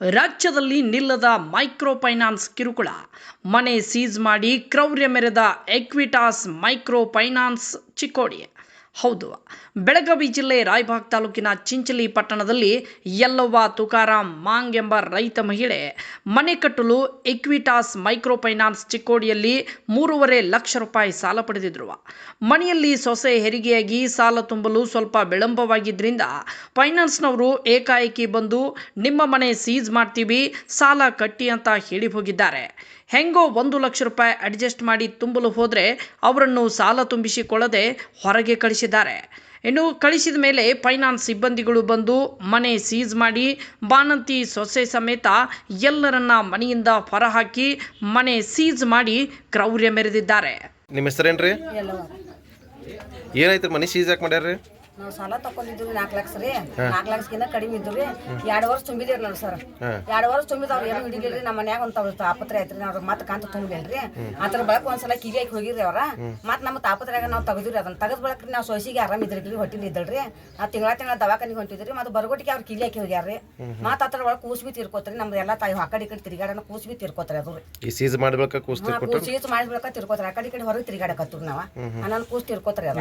ರಾಜ್ಯದಲ್ಲಿ ನಿಲ್ಲದ micro finance ಕಿರುಕುಳ. ಮನೆ ಸೀಜ್ ಮಾಡಿ ಕ್ರೌರ್ಯ ಮೆರೆದ ಎಕ್ವಿಟಾಸ್ ಮೈಕ್ರೋ ಫೈನಾನ್ಸ್ ಚಿಕ್ಕೋಡಿ. ಹೌದು. ಬೆಳಗಾವಿ ಜಿಲ್ಲೆ ರಾಯಬಾಗ್ ತಾಲೂಕಿನ ಚಿಂಚಲಿ ಪಟ್ಟಣದಲ್ಲಿ ಯಲ್ಲವ್ವ ತುಕಾರಾಮ್ ಮಾಂಗ್ ಎಂಬ ರೈತ ಮಹಿಳೆ ಮನೆ ಕಟ್ಟಲು ಎಕ್ವಿಟಾಸ್ ಮೈಕ್ರೋ ಫೈನಾನ್ಸ್ ಚಿಕ್ಕೋಡಿಯಲ್ಲಿ ಮೂರುವರೆ ಲಕ್ಷ ರೂಪಾಯಿ ಸಾಲ ಪಡೆದಿದ್ರು. ಮನೆಯಲ್ಲಿ ಸೊಸೆ ಹೆರಿಗೆಯಾಗಿ ಸಾಲ ತುಂಬಲು ಸ್ವಲ್ಪ ವಿಳಂಬವಾಗಿದ್ದರಿಂದ ಫೈನಾನ್ಸ್ನವರು ಏಕಾಏಕಿ ಬಂದು, ನಿಮ್ಮ ಮನೆ ಸೀಜ್ ಮಾಡ್ತೀವಿ, ಸಾಲ ಕಟ್ಟಿ ಅಂತ ಹೇಳಿ ಹೋಗಿದ್ದಾರೆ. ಹೆಂಗೋ ಒಂದು ಲಕ್ಷ ರೂಪಾಯಿ ಅಡ್ಜಸ್ಟ್ ಮಾಡಿ ತುಂಬಲು ಹೋದರೆ ಅವರನ್ನು ಸಾಲ ತುಂಬಿಸಿಕೊಳ್ಳದೆ ಹೊರಗೆ ಕಳಿಸಿದ್ದಾರೆ. ಇನ್ನು ಕಳಿಸಿದ ಮೇಲೆ ಫೈನಾನ್ಸ್ ಸಿಬ್ಬಂದಿಗಳು ಬಂದು ಮನೆ ಸೀಸ್ ಮಾಡಿ ಬಾಣಂತಿ ಸೊಸೆ ಸಮೇತ ಎಲ್ಲರನ್ನ ಮನೆಯಿಂದ ಹೊರಹಾಕಿ ಮನೆ ಸೀಸ್ ಮಾಡಿ ಕ್ರೌರ್ಯ ಮೆರೆದಿದ್ದಾರೆ. ನಿಮ್ಮ ಹೆಸರೇನ್ರಿ? ಏನಾಯ್ತು ಮನೆ ಸೀಸ್ ಯಾಕೆ ಮಾಡ್ಯಾರ್ರಿ? ನಾವು ಸಾಲ ತಕೊಂಡಿದ್ರು ನಾಲ್ಕು ಲಕ್ಷ ರೀ. ನಾಲ್ಕು ಲಕ್ಷಕ್ಕಿಂತ ಕಡಿಮೆ ಇದ್ದು ರೀ. ಎರಡು ವರ್ಷ ತುಂಬಿದೇವ್ರಿ ಸರ್. ಎರಡು ವರ್ಷ ತುಂಬಿದವ್ರು ಏನು ಹಿಡಿಲಿಲ್ರಿ ನಮ್ಮ ಮನ್ಯಾಗ ಒಂದು ತಾಪತ್ರೆ ಐತ್ರಿ ನಾವು ಮತ್ತೆ ಕಂತ ತುಂಬಿಲ್ರಿ ಅದ್ರ ಬಳಕ ಒಂದ್ಸಲ ಕಿವಿಯಾಗಿ ಹೋಗಿರಿ ಅವ್ರ. ಮತ್ತೆ ನಮ್ಮ ತಾಪತ್ರೆಯಾಗ ನಾವು ತೆಗೆದ್ರಿ ಅದನ್ನ. ತೆಗೆದ ಬಳಕ ನಾವು ಸೊಸಿಗೆ ಆರಾಮ ಇದ್ರಿ ಹೊಟ್ಟಿಲಿ ಇದ್ದಳ್ರಿ ಆ ತಿಂಗಳ ತಿಂಗಳ ದವಾಖಾನಿಗೆ ಹೊಂಟಿದ್ರಿ ಮತ್ತೆ ಬರಗೋಟಿಗೆ ಅವ್ರು ಕಿಲಿಯಾಕಿ ಹೋಗ್ಯಾರ್ರಿ. ಮತ್ತೆ ಅದ್ರ ಒಳಗೆ ಕೂಸ್ಬಿ ತಿರ್ಕೋತ್ರಿ ನಮ್ದು ಎಲ್ಲ ತಾಯಿ ಆ ಕಡೆ ಈ ಕಡೆ ತಿರುಗಾಡನ ಕೂಸ್ಬಿ ತೀರ್ಕೋತ್ರಿ ಅದು ರೀ. ಸೀಸ್ ಮಾಡ್ಬೇಕಾ ಕೂಸ್ ಸೀಸ್ ಕೂಸ್ ತಿರ್ಕೋತ್ರಿ ತಿರ್ಕೋತಾರ ಆ ಕಡೆ ಈ ಕಡೆ ಹೊರಗೆ ತಿರುಗಾಡಕತ್ರಿ ನಾವು. ಅನ್ನ ಕೂಸ್ ತಿರ್ಕೋತ್ರಿ ಅದ.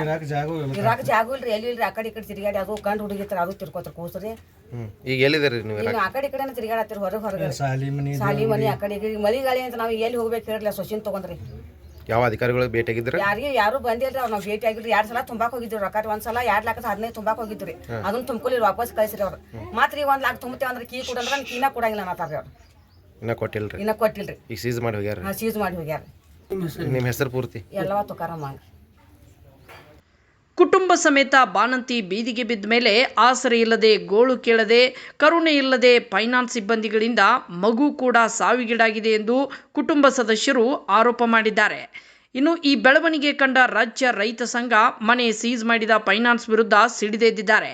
ಇರಾಕ ಜಾಗ ಇಲ್ರಿ ಎಲ್ಲಿ ಇಲ್ರಿ ಆ ಕಡೆ ಈ ಕಡೆ ತಿರುಗಾಡಿ ಅದು ಗಂಡು ಹುಡುಗಿತ್ರ ಅದು ತಿರ್ಕೋತಾರ ಕೂಸ್ರಿ ಈಗ ಎಲ್ಲಿದ್ದೀರಿ ನೀವು ಈಗ ಆ ಕಡೆ ಈ ಕಡೆನ ತಿರುಗಾಡತ್ತೀರಿ ಹೊರಗೆ ಹೊರಗೆ. ಸಾಲಿ ಮನಿ ಸಾಲಿ ಮನಿ ಆ ಕಡೆ ಈ ಕಡೆ ಮಳಿ ಗಾಳಿ ಅಂತ ನಾವು ಎಲ್ಲಿ ಹೋಗ್ಬೇಕು ಹೇಳ್ರಿ ಸೊಸಿನ್ ತಗೊಂಡ್ರಿ. ಯಾವ ಅಧಿಕಾರಿಗಳಿಗೆ ಆಗಿದ್ರು ಯಾರಿಗೆ ಯಾರು ಬಂದಿಲ್ಲ ಅವ್ರು ನಾವು ಭೇಟಿ ಆಗಿದ್ರು ಎರಡ್ ಸಲ ತುಂಬಾಕ್ ಹೋಗಿದ್ರು ರೊಕ್ಕ ಒಂದ್ಸಲ ಎರಡ್ ಲಾಖ ಹದಿನೈದು ತುಂಬಾಕ್ ಹೋಗಿದ್ರಿ ಅದನ್ನ ತುಂಬ್ಕೊಲಿ ವಾಪಸ್ ಕಳಿಸ್ರಿ ಅವ್ರು. ಮಾತ್ರ ಈಗ ಒಂದ್ ಲಾಖ ತುಂಬತೇವೆ ಅಂದ್ರೆ ಕೀ ಕೊಡಂದ್ರೆ ಕೀನ ಕೊಡಂಗಿಲ್ಲ ಮಾತಾಡ್ರಿ ಅವ್ರು. ಇನ್ನ ಕೊಟ್ಟಿಲ್ರಿ? ಇನ್ನ ಕೊಟ್ಟಿಲ್ರಿ. ಈಗ ಸೀಸ್ ಮಾಡಿ ಹೋಗ್ಯಾರ? ಸೀಸ್ ಮಾಡಿ ಹೋಗ್ಯಾರ. ನಿಮ್ಮ ಹೆಸರು ಪೂರ್ತಿ? ಎಲ್ಲವ ತುಕಾರಾಮ ಕುಟುಂಬ ಸಮೇತ ಬಾಣಂತಿ ಬೀದಿಗೆ ಬಿದ್ದ ಮೇಲೆ ಆಸರೆ ಇಲ್ಲದೆ ಗೋಳು ಕೇಳದೆ ಕರುಣೆ ಇಲ್ಲದೆ ಫೈನಾನ್ಸ್ ಸಿಬ್ಬಂದಿಗಳಿಂದ ಮಗು ಕೂಡ ಸಾವಿಗೀಡಾಗಿದೆ ಎಂದು ಕುಟುಂಬ ಸದಸ್ಯರು ಆರೋಪ ಮಾಡಿದ್ದಾರೆ. ಇನ್ನು ಈ ಬೆಳವಣಿಗೆ ಕಂಡ ರಾಜ್ಯ ರೈತ ಸಂಘ ಮನೆ ಸೀಜ್ ಮಾಡಿದ ಫೈನಾನ್ಸ್ ವಿರುದ್ಧ ಸಿಡಿದೆದ್ದಿದ್ದಾರೆ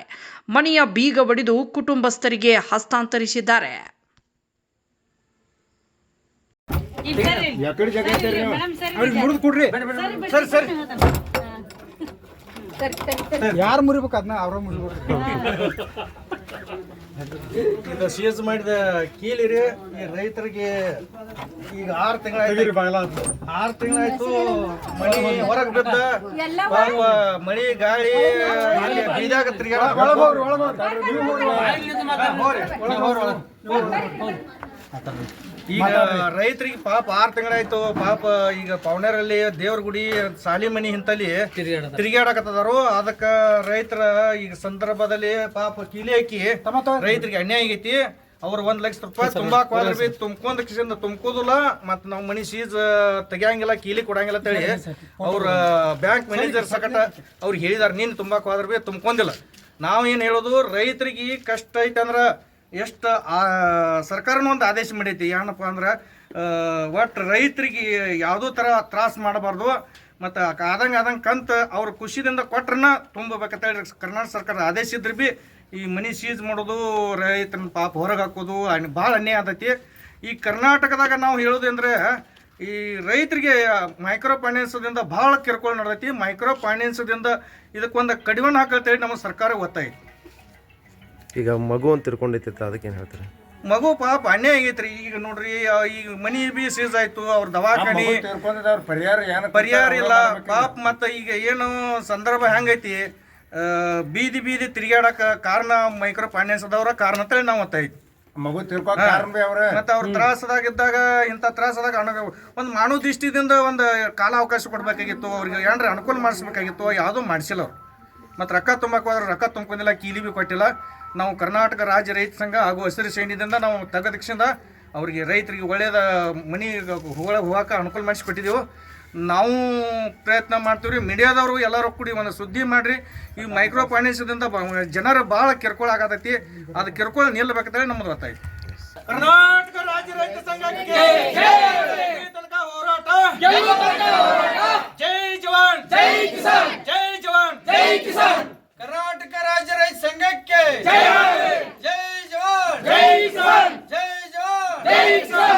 ಮನೆಯ ಬೀಗ ಒಡೆದು ಕುಟುಂಬಸ್ಥರಿಗೆ ಹಸ್ತಾಂತರಿಸಿದ್ದಾರೆ. ಕೊಡ್ರಿ. ಸರಿ ಸರಿ. ಯಾರು ಮುರಿಬೇಕು ಅದನ್ನ ಅವ್ರ ಮುರಿಬೇಕು. ಇದು ಸೀಸ್ ಮಾಡಿದ ಕೀಲಿರಿ ಈ ರೈತರಿಗೆ ಈಗ ಆರ್ ತಿಂಗಳಾಯ್ತು. ಆರ್ ತಿಂಗಳಾಯ್ತು ಮಳಿ ಹೊರಗೆ ಬಿದ್ದ ಪಾಪ ಮಳಿ ಗಾಳಿ ಬೀದಾಗ ತಿರ್ಗಾಡ ಈಗ ರೈತರಿಗೆ ಪಾಪ ಆರು ತಿಂಗಳಾಯ್ತು ಪಾಪ ಈಗ ಪವನರಲ್ಲಿ ದೇವ್ರ ಗುಡಿ ಸಾಲಿ ಮನಿ ಹಿಂತಲ್ಲಿ ತಿರುಗಾಡಕತ್ತದಾರು ಅದಕ್ಕ ರೈತರ ಈಗ ಸಂದರ್ಭದಲ್ಲಿ ಪಾಪ ಕೀಲಿ ಹಾಕಿ ರೈತರಿಗೆ ಅನ್ಯಾಯ ಆಗೈತಿ. ಅವ್ರು ಒಂದ್ ಲಕ್ಷ ರೂಪಾಯಿ ತುಂಬಾ ಹೋದ್ರ ಬಿ ತುಂಬ್ಕೊಂಡ್ ಕಿಸಿಂದ ತುಂಬ್ಕೋದಿಲ್ಲ ಮತ್ ನಾವ್ ಮನಿ ಸೀಸ್ ತೆಗಿಯಂಗಿಲ್ಲ ಕೀಲಿ ಕೊಡಂಗಿಲ್ಲ ಅಂತೇಳಿ ಅವ್ರ ಬ್ಯಾಂಕ್ ಮ್ಯಾನೇಜರ್ ಸಕಟ ಅವ್ರಿಗೆ ಹೇಳಿದಾರ ನೀನ್ ತುಂಬಾ ಹೋದ್ರ ಬಿ ತುಂಬ್ಕೊಂದಿಲ್ಲ ನಾವ್ ಏನ್ ಹೇಳೋದು ರೈತರಿಗೆ ಕಷ್ಟ ಐತಂದ್ರ ಎಷ್ಟು ಸರ್ಕಾರನೂ ಒಂದು ಆದೇಶ ಮಾಡೈತಿ. ಏನಪ್ಪ ಅಂದ್ರೆ ಒಟ್ಟು ರೈತರಿಗೆ ಯಾವುದೋ ಥರ ತ್ರಾಸ ಮಾಡಬಾರ್ದು. ಮತ್ತು ಆದಂಗೆ ಆದಂಗೆ ಕಂತ ಅವ್ರ ಖುಷಿದಿಂದ ಕೊಟ್ರನ್ನ ತುಂಬಬೇಕಂತ ಹೇಳಿ ಕರ್ನಾಟಕ ಸರ್ಕಾರ ಆದೇಶ ಇದ್ರೆ ಬಿ ಈ ಮನಿ ಸೀಜ್ ಮಾಡೋದು ರೈತನ ಪಾಪ ಹೊರಗೆ ಹಾಕೋದು ಭಾಳ ಅನ್ಯಾಯ ಆದೈತಿ ಈ ಕರ್ನಾಟಕದಾಗ ನಾವು ಹೇಳೋದು ಅಂದರೆ ಈ ರೈತರಿಗೆ ಮೈಕ್ರೋ ಫೈನಾನ್ಸದಿಂದ ಭಾಳ ಕಿರುಕುಳ ನಡೆದೈತಿ. ಮೈಕ್ರೋ ಫೈನಾನ್ಸದಿಂದ ಇದಕ್ಕೊಂದು ಕಡಿವಾಣ ಹಾಕಂತೇಳಿ ನಮ್ಮ ಸರ್ಕಾರ ಗೊತ್ತಾಯ್ತು ಈಗ ಮಗು ಅಂತ ಅದಕ್ಕೆ ಅದಕ್ಕೇನು ಹೇಳ್ತಾರೆ? ಮಗು ಪಾಪ ಅನ್ಯಾಯ ಆಗೈತ್ರಿ. ಈಗ ನೋಡ್ರಿ ಈಗ ಮನಿ ಬಿ ಸೀಸ್ ಆಯ್ತು ಅವ್ರ ದವಾಖಾನಿ ಪರಿಹಾರ ಏನು ಪರಿಹಾರ ಇಲ್ಲ. ಪಾಪ ಮತ್ತೆ ಈಗ ಏನು ಸಂದರ್ಭ ಹೆಂಗೈತಿ? ಬೀದಿ ಬೀದಿ ತಿರುಗಾಡಕ ಕಾರಣ ಮೈಕ್ರೋ ಫೈನಾನ್ಸ್ ಅದವ್ರ ಕಾರಣ ಅಂತೇಳಿ ನಾವು ಒತ್ತಾಯ್ತು ಮಗು ತಿರ್ಪಾ ಕಾರಣ ಅವ್ರ. ಮತ್ತೆ ಅವ್ರ ತ್ರಾಸದಾಗಿದ್ದಾಗ ಇಂಥ ತ್ರಾಸದಾಗ ಅಣ ಒಂದು ಮಾನವ ದೃಷ್ಟಿದಿಂದ ಒಂದು ಕಾಲ ಅವಕಾಶ ಕೊಡಬೇಕಾಗಿತ್ತು ಅವ್ರಿಗೆ ಏನ್ರ ಅನುಕೂಲ ಮಾಡಿಸ್ಬೇಕಾಗಿತ್ತು ಯಾವುದೂ ಮಾಡಿಸಿಲ್ಲ ಅವ್ರು. ಮತ್ತು ರೊಕ್ಕ ತುಂಬಕ್ಕೆ ಹೋದ್ರೆ ರೊಕ್ಕ ತುಂಬ್ಕೊಂಡಿಲ್ಲ ಕೀಲಿ ಬಿ ಕೊಟ್ಟಿಲ್ಲ. ನಾವು ಕರ್ನಾಟಕ ರಾಜ್ಯ ರೈತ ಸಂಘ ಹಾಗೂ ಹಸಿರು ಶ್ರೇಣಿದಿಂದ ನಾವು ತಗದಕ್ಷಿಂದ ಅವರಿಗೆ ರೈತರಿಗೆ ಒಳ್ಳೆಯದ ಮನಿ ಹೋಗ ಹೋಗಕ್ಕೆ ಅನುಕೂಲ ಮಾಡಿಸಿ ಕೊಟ್ಟಿದ್ದೆವು ನಾವು ಪ್ರಯತ್ನ ಮಾಡ್ತೀವಿ ರೀ ಮೀಡಿಯಾದವರು ಎಲ್ಲರೂ ಕೂಡಿ ಒಂದು ಸುದ್ದಿ ಮಾಡಿರಿ. ಈ ಮೈಕ್ರೋ ಫೈನಾನ್ಸ್ದಿಂದ ಜನರು ಭಾಳ ಕಿರ್ಕೊಳಾಗತೈತಿ ಅದು ಕಿರ್ಕೊಳ ನಿಲ್ಲಬೇಕಂತೇಳಿ ನಮ್ದು ಗೊತ್ತಾಯ್ತು ಕರ್ನಾಟಕ ರಾಜ್ಯ ರೈತ ಸಂಘಕ್ಕೆ ಹೋರಾಟ. ಜೈ ಜವಾನ್. ಜೈ ಕಿಸಾನ್. ಜೈ ಜವಾನ್. ಜೈ ಕಿಸಾನ್. ಕರ್ನಾಟಕ ರಾಜ್ಯ ರೈತ ಸಂಘಕ್ಕೆ ಜೈ ಜವಾನ್. ಜೈ ಕಿಸಾನ್. ಜೈ ಜವಾನ್. ಜೈ ಕಿಸಾನ್.